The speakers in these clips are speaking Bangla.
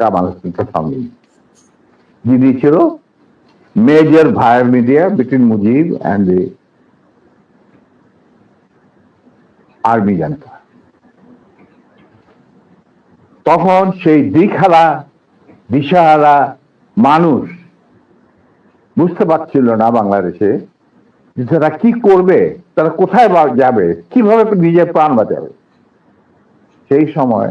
কামাল হোসেনকে সঙ্গে নিয়ে। যিনি ছিল major via media between Mujib and the army জানতা তখন সেই দিকহারা, দিশাহারা মানুষ বুঝতে পারছিল না বাংলাদেশে যে তারা কি করবে, তারা কোথায় যাবে, কীভাবে নিজের প্রাণ বাঁচাবে সেই সময়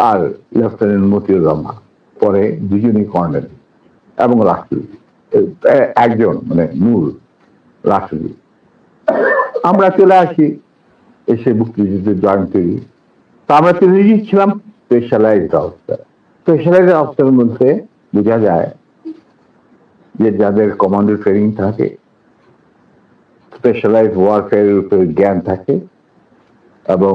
আর লেফটেন্যান্ট মতিউর রহমান, পরে দুজনই কর্নেল এবং রাষ্ট্রী একজন মানে নূর রাষ্ট্রী আমরা চলে আসি এসে মুক্তিযুদ্ধের জয়েন করি তো আমরা তো নিজেই ছিলাম স্পেশালাইজড অফিসার স্পেশালাইজড অফিসার মধ্যে বোঝা যায় যে যাদের কমান্ডো ট্রেনিং থাকে স্পেশালাইজ ওয়ারফেয়ারের উপরে জ্ঞান থাকে এবং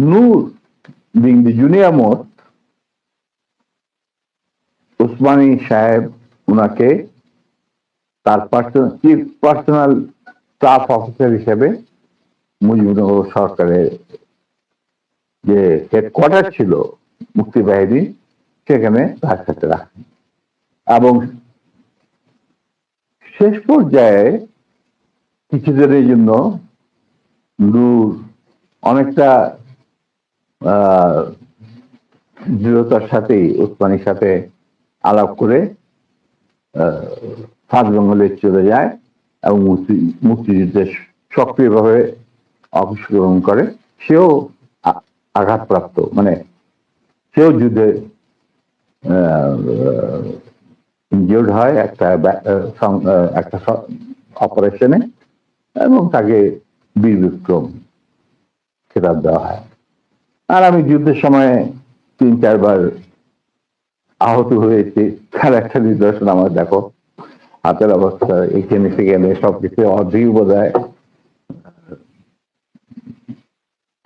Nur being the junior most Osmani সাহেব উনাকে তার personal chief personal staff officer হিসেবে মুজিবনগর সরকারের যে হেডকোয়ার্টার ছিল, মুক্তি বাহিনী, সেখানে তার সাথে রাখেন। এবং শেষ পর্যায়ে কিছুদিনের জন্য নূর অনেকটা দৃঢ়তার সাথেই উসমানির সাথে আলাপ করে ফার্স্ট বেঙ্গলে চলে যায় এবং মুক্তি সক্রিয়ভাবে অংশগ্রহণ করে। সেও আঘাতপ্রাপ্ত মানে সেও যুদ্ধে ইনজিওর্ড হয় একটা একটা অপারেশনে এবং তাকে বীর বিক্রম খেতাব দেওয়া হয়। আর আমি যুদ্ধের সময় তিন, চারবার আহত হয়েছে। তার একটা নিদর্শন আমার দেখো। হাতের অবস্থা, এখানে সেখানে সবকিছু অর্ধেক বোধ হয়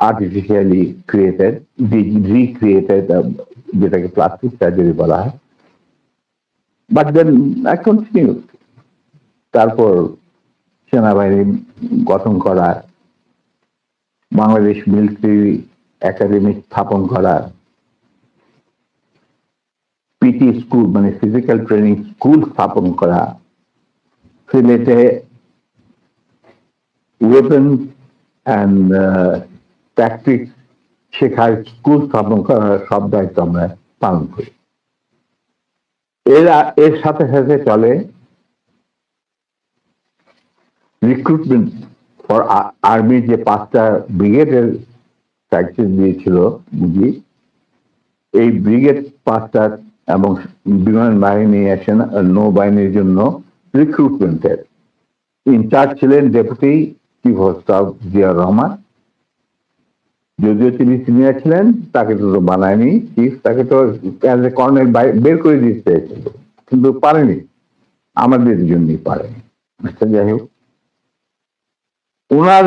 আর্টিফিশিয়ালি ক্রিয়েটেড রিক্রিয়েটেড যেটাকে প্লাস্টিক সার্জারি বলা হয়। বাট দেন আই কন্টিনিউ তারপর সেনাবাহিনী গঠন করা, বাংলাদেশ মিলিটারি একাডেমি স্থাপন করা পিটি স্কুল মানে ফিজিক্যাল ট্রেনিং স্কুল স্থাপন করা, সিলেটে ওয়েপন অ্যান্ড ট্যাকটিক্স শেখার স্কুল স্থাপন করার সব দায়িত্ব আমরা পালন করি। এরা, এর সাথে সাথে চলে রিক্রুটমেন্ট ফর আর্মির যে পাঁচটা ব্রিগেডের প্র্যাকটিস দিয়েছিল বুঝি এই ব্রিগেড পাঁচটা এবং বিমান বাহিনী আসেন নৌবাহিনীর জন্য রিক্রুটমেন্টের ইনচার্জ ছিলেন deputy chief of staff Zia Rahman. যদিও তিনি সিনিয়র ছিলেন, তাকে তো বানায়নি চিফ তাকে তো অ্যাজ এ কর্নেল বের করে দিতে কিন্তু পারেনি। আমাদের জন্যই পারেনি। আচ্ছা যাই হোক। ওনার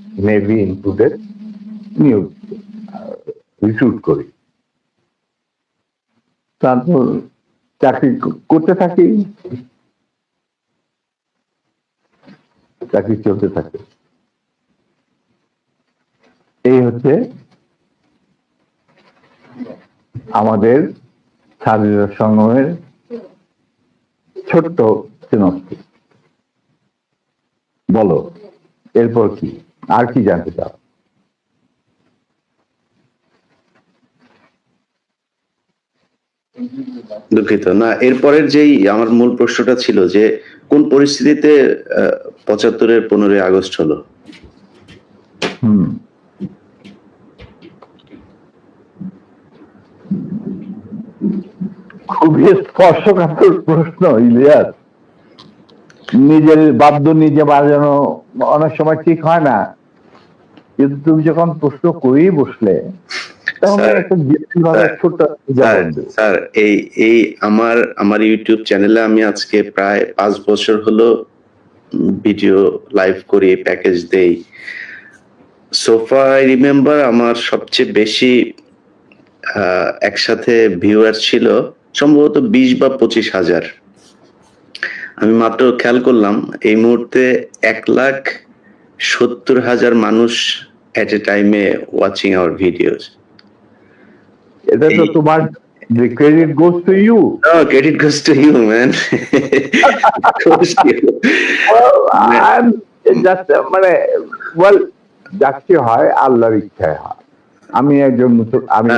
নেভি ইনক্লুডেড নিয়োগ রিক্রুট করি। তারপর চাকরি করতে থাকি। চাকরি চলতে থাকে। এই হচ্ছে আমাদের স্বাধীনতা সংগ্রামের ছোট্ট সিনপসিস বলো, এরপর কি? আর কি জানতে চাও? দুঃখিত। না এরপরের যেই আমার মূল প্রশ্নটা ছিল যে কোন পরিস্থিতিতে পঁচাত্তরের পনেরোই আগস্ট হলো? হুম। খুবই স্পর্শকাতর প্রশ্ন ইলিয়াস। নিজের বাদ্য নিজে বাজানো অনেক সময় ঠিক হয় না। কিন্তু তুমি যখন প্রশ্ন করেই বসলে তখন স্যার, এই এই আমার আমার ইউটিউব চ্যানেলে আমি আজকে প্রায় পাঁচ বছর হলো ভিডিও লাইভ করি প্যাকেজ দেই। সোফা আই রিমেম্বার আমার সবচেয়ে বেশি একসাথে ভিউয়ার ছিল সম্ভবত বিশ বা পঁচিশ হাজার। আমি মাত্র খেয়াল করলাম এই মুহূর্তে এক লাখ সত্তর হাজার মানুষ এট এ টাইমে ওয়াচিং আওয়ার ভিডিওস এটা তো তোমার credit goes to you Oh, credit goes to you, man. goes to you. Just মানে ওয়েল যাচ্ছে হয় আল্লাহর ইচ্ছায় হয় আমি একজন আমি না,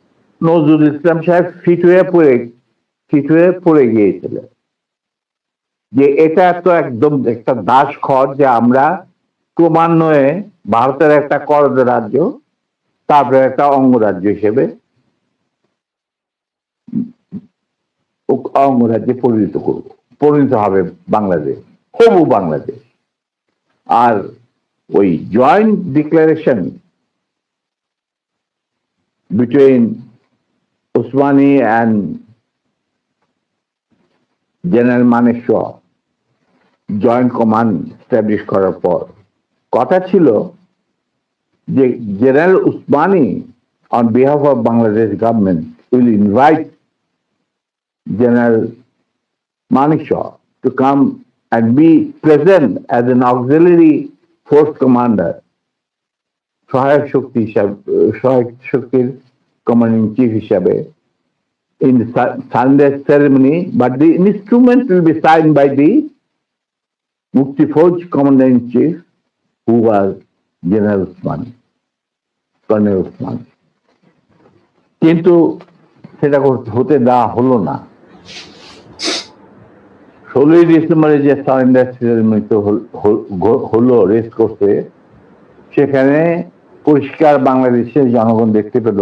নজরুল ইসলাম সাহেব ফিট হয়ে পড়ে, ফিট হয়ে পড়ে গিয়েছিলেন। যে এটা তো একদম একটা দাস খর যে আমরা ক্রমান্বয়ে ভারতের একটা করদ রাজ্য, তারপরে একটা অঙ্গরাজ্য হিসেবে অঙ্গরাজ্যে পরিণত করব, পরিণত হবে বাংলাদেশ, হবু বাংলাদেশ। আর ওই joint declaration between Osmani and general Maneshwar joint command establish করার পর কথা ছিল যে general Osmani on behalf of Bangladesh government will invite General Manikshah to come and be present as an auxiliary force commander সহায়ক শক্তি হিসাবে সহায়ক শক্তির কমান্ড ইন চিফ হিসাবে in surrender ceremony but the instrument will be sign by the Mukti Fauj command chief who was general Osman colonel Osman কিন্তু সেটা হতে দেওয়া হলো না। ষোলোই ডিসেম্বরে যে সারেন্ডার সেরেমনি তো হলো রেস করতে, সেখানে পরিষ্কার বাংলাদেশের জনগণ দেখতে পেল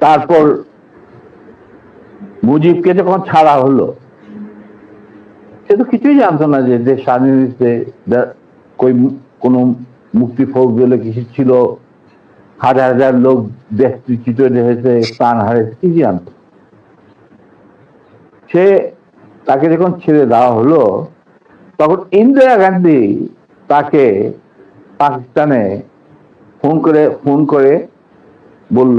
তারপর মুজিবকে যখন ছাড়া হলো সে তো কিছুই জানতো না যে দেশ স্বাধীন হয়েছে, কোনো মুক্তি ফৌজ বলে কিছু ছিল হাজার হাজার লোক দেশচ্যুত হয়েছে প্রাণ হারিয়েছে কি জানতো সে তাকে যখন ছেড়ে দেওয়া হলো তখন ইন্দিরা গান্ধী তাকে পাকিস্তানে ফোন করে ফোন করে বলল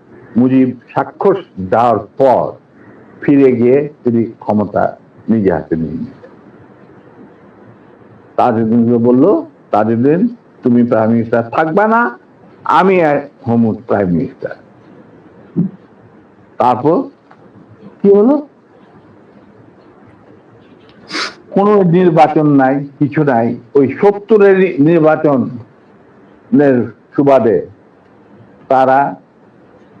মুজিব স্বাক্ষর দেওয়ার পর ফিরে গিয়ে তিনি ক্ষমতা নিজে হাতে নিয়ে নিলেন। তাজউদ্দিনকে বলল, তাজউদ্দিন, তুমি প্রাইম মিনিস্টার, থাকবা না, আমি হোম প্রাইম মিনিস্টার। তারপর কি হলো? কোনো নির্বাচন নাই, কিছু নাই, ওই সত্তরের নির্বাচনের সুবাদে তারা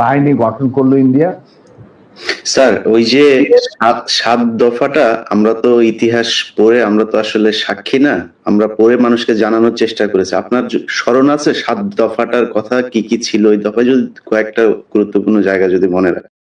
বাহিনী গঠন করল ইন্ডিয়া। স্যার, ওই যে সাত দফাটা, আমরা তো ইতিহাস পড়ে আমরা তো আসলে সাক্ষী না, আমরা পড়ে মানুষকে জানানোর চেষ্টা করেছি। আপনার স্মরণ আছে সাত দফাটার কথা কি কি ছিল? ওই দফায় যদি কয়েকটা গুরুত্বপূর্ণ জায়গা যদি মনে রাখেন।